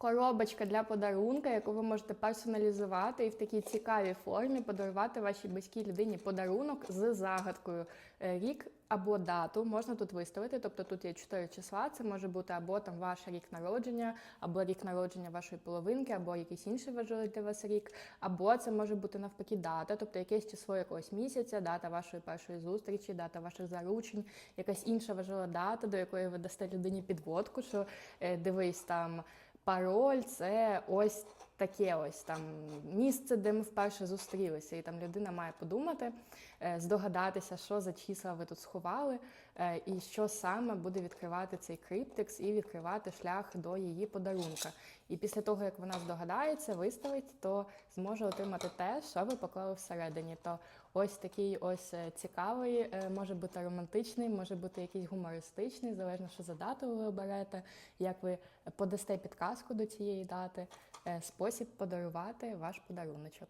Коробочка для подарунка, яку ви можете персоналізувати і в такій цікавій формі подарувати вашій близькій людині подарунок з загадкою. Е, Рік або дату можна тут виставити. Тобто тут є чотири числа. Це може бути або там ваш рік народження, або рік народження вашої половинки, або якийсь інший важливий для вас рік, або це може бути навпаки дата, тобто якесь число якогось місяця, дата вашої першої зустрічі, дата ваших заручень, якась інша важлива дата, до якої ви дасте людині підводку, що е, дивись там. Пароль це ось таке ось там місце, де ми вперше зустрілися, і там людина має подумати, е, здогадатися, що за числа ви тут сховали, е, і що саме буде відкривати цей криптекс і відкривати шлях до її подарунка. І після того, як вона здогадається, виставить, то зможе отримати те, що ви поклали всередині. То ось такий ось е, цікавий, може бути романтичний, може бути якийсь гумористичний, залежно, що за дату ви оберете, як ви подасте підказку до цієї дати, е, спосіб подарувати ваш подаруночок.